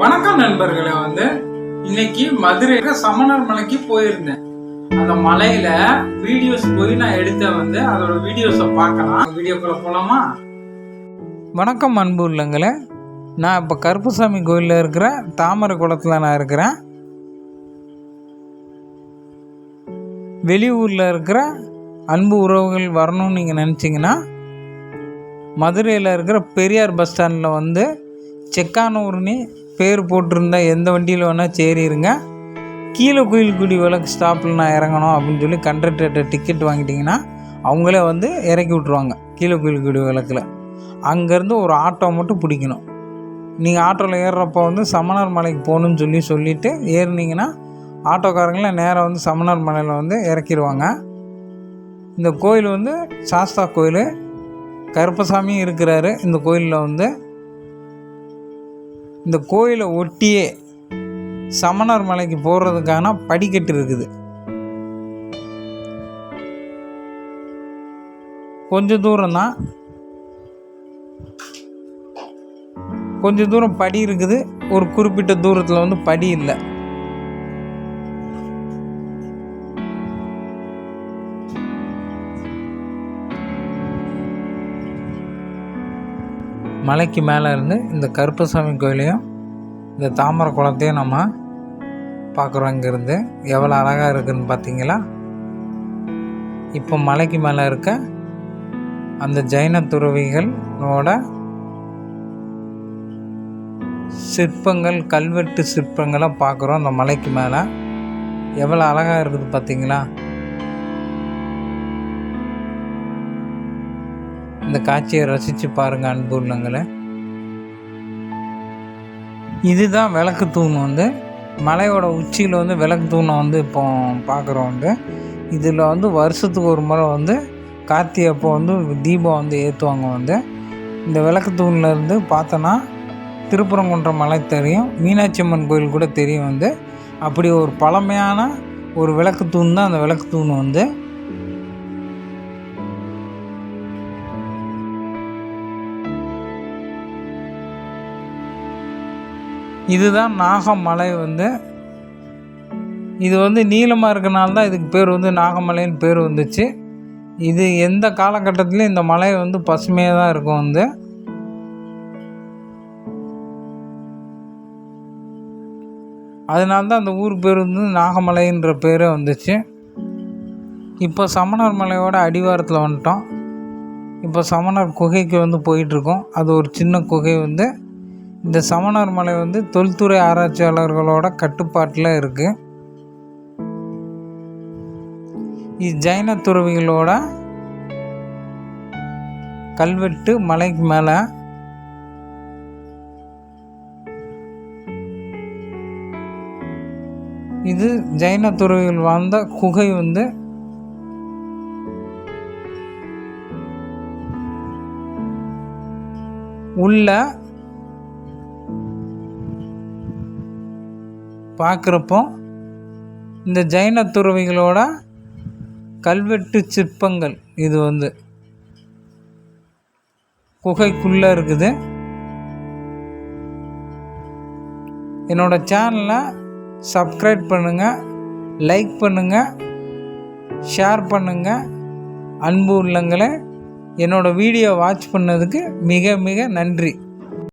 வணக்கம் நண்பர்களே வந்து இன்னைக்கு மதுரையில சமணர் மலைக்கு போயிருந்தேன். அந்த மலையில வீடியோஸ் போய் நான் எடுத்த வந்து அதோட வீடியோஸை பார்க்கலாம். வீடியோக்குள்ள போலாமா? வணக்கம் அன்பு உள்ளங்களே. நான் இப்போ கருப்புசாமி கோயிலில் இருக்கிற தாமரை குளத்தில் நான் இருக்கிறேன். வெளியூரில் இருக்கிற அன்பு உறவுகள் வரணும்னு நீங்கள் நினச்சிங்கன்னா மதுரையில் இருக்கிற பெரியார் பஸ் ஸ்டாண்டில் வந்து செக்கானூர்னு பேர் போட்டிருந்தா எந்த வண்டியில் வேணால் சேரிருங்க கீழே குயில்குடி விளக்கு ஸ்டாப்பில் நான் இறங்கணும் அப்படின்னு சொல்லி கண்டக்டர்கிட்ட டிக்கெட் வாங்கிட்டிங்கன்னா அவங்களே வந்து இறக்கி விட்ருவாங்க கீழே குயில்குடி விளக்கில். அங்கேருந்து ஒரு ஆட்டோ மட்டும் பிடிக்கணும். நீங்கள் ஆட்டோவில் ஏறுறப்போ வந்து சமணர் மலைக்கு போகணுன்னு சொல்லி சொல்லிவிட்டு ஏறுனீங்கன்னா ஆட்டோக்காரங்கள நேராக வந்து சமணர் மலையில் வந்து இறக்கிடுவாங்க. இந்த கோயில் வந்து சாஸ்தா கோயில். கருப்பசாமியும் இருக்கிறாரு. இந்த கோயிலில் வந்து இந்த கோயிலை ஒட்டியே சமணர் மலைக்கு போகிறதுக்கான படிக்கட்டு இருக்குது. கொஞ்ச தூரம் தான். கொஞ்ச தூரம் படி இருக்குது. ஒரு குறிப்பிட்ட தூரத்தில் வந்து படி இல்லை. மலைக்கு மேலே இருந்து இந்த கருப்பசாமி கோயிலையும் இந்த தாமரை குளத்தையும் நம்ம பார்க்குறோம் இங்கேருந்து. எவ்வளோ அழகாக இருக்குதுன்னு பார்த்தீங்களா? இப்போ மலைக்கு மேலே இருக்க அந்த ஜைன துறவிகளோட சிற்பங்கள் கல்வெட்டு சிற்பங்களை பார்க்குறோம் அந்த மலைக்கு மேலே. எவ்வளோ அழகாக இருக்குது பார்த்தீங்களா? இந்த காட்சியை ரசித்து பாருங்கள் அன்பு இதுதான் விளக்கு தூண் வந்து. மலையோட உச்சியில் வந்து விளக்கு தூணை வந்து இப்போ பார்க்குறோம் வந்து. இதில் வந்து வருஷத்துக்கு ஒரு முறை வந்து கார்த்திகை அப்போ வந்து தீபம் வந்து ஏற்றுவாங்க வந்து. இந்த விளக்கு தூண்லேருந்து பார்த்தோன்னா திருப்பரங்குன்றம் மலை தெரியும். மீனாட்சி அம்மன் கோயில் கூட தெரியும் வந்து. அப்படி ஒரு பழமையான ஒரு விளக்கு தூண் தான் அந்த விளக்கு தூண் வந்து. இதுதான் நாகமலை வந்து. இது வந்து நீளமாக இருக்கனால தான் இதுக்கு பேர் வந்து நாகமலைன்னு பேர் வந்துச்சு. இது எந்த காலகட்டத்திலையும் இந்த மலை வந்து பசுமையாக தான் இருக்கும் வந்து. அதனால தான் அந்த ஊர் பேர் வந்து நாகமலைன்ற பேரே வந்துச்சு. இப்போ சமணர் மலையோட அடிவாரத்தில் வந்துட்டோம். இப்போ சமணர் குகைக்கு வந்து போயிட்டுருக்கோம் அது ஒரு சின்ன குகை வந்து. இந்த சமணர் மலை வந்து தொல்துறை ஆராய்ச்சியாளர்களோட கட்டுப்பாட்டில் இருக்குது இது ஜைன துறவிகளோட கல்வெட்டு மலைக்கு மேலே. இது ஜைன துறவிகள் வாழ்ந்த குகை வந்து உள்ள பார்க்குறப்போ இந்த ஜைன துறவிகளோட கல்வெட்டு சிற்பங்கள் இது வந்து குகைக்குள்ளே இருக்குது. என்னோட சேனலை சப்ஸ்கிரைப் பண்ணுங்கள் லைக் பண்ணுங்கள் ஷேர் பண்ணுங்கள் அன்பு உள்ளங்களை என்னோடய வீடியோ வாட்ச் பண்ணதுக்கு மிக மிக நன்றி.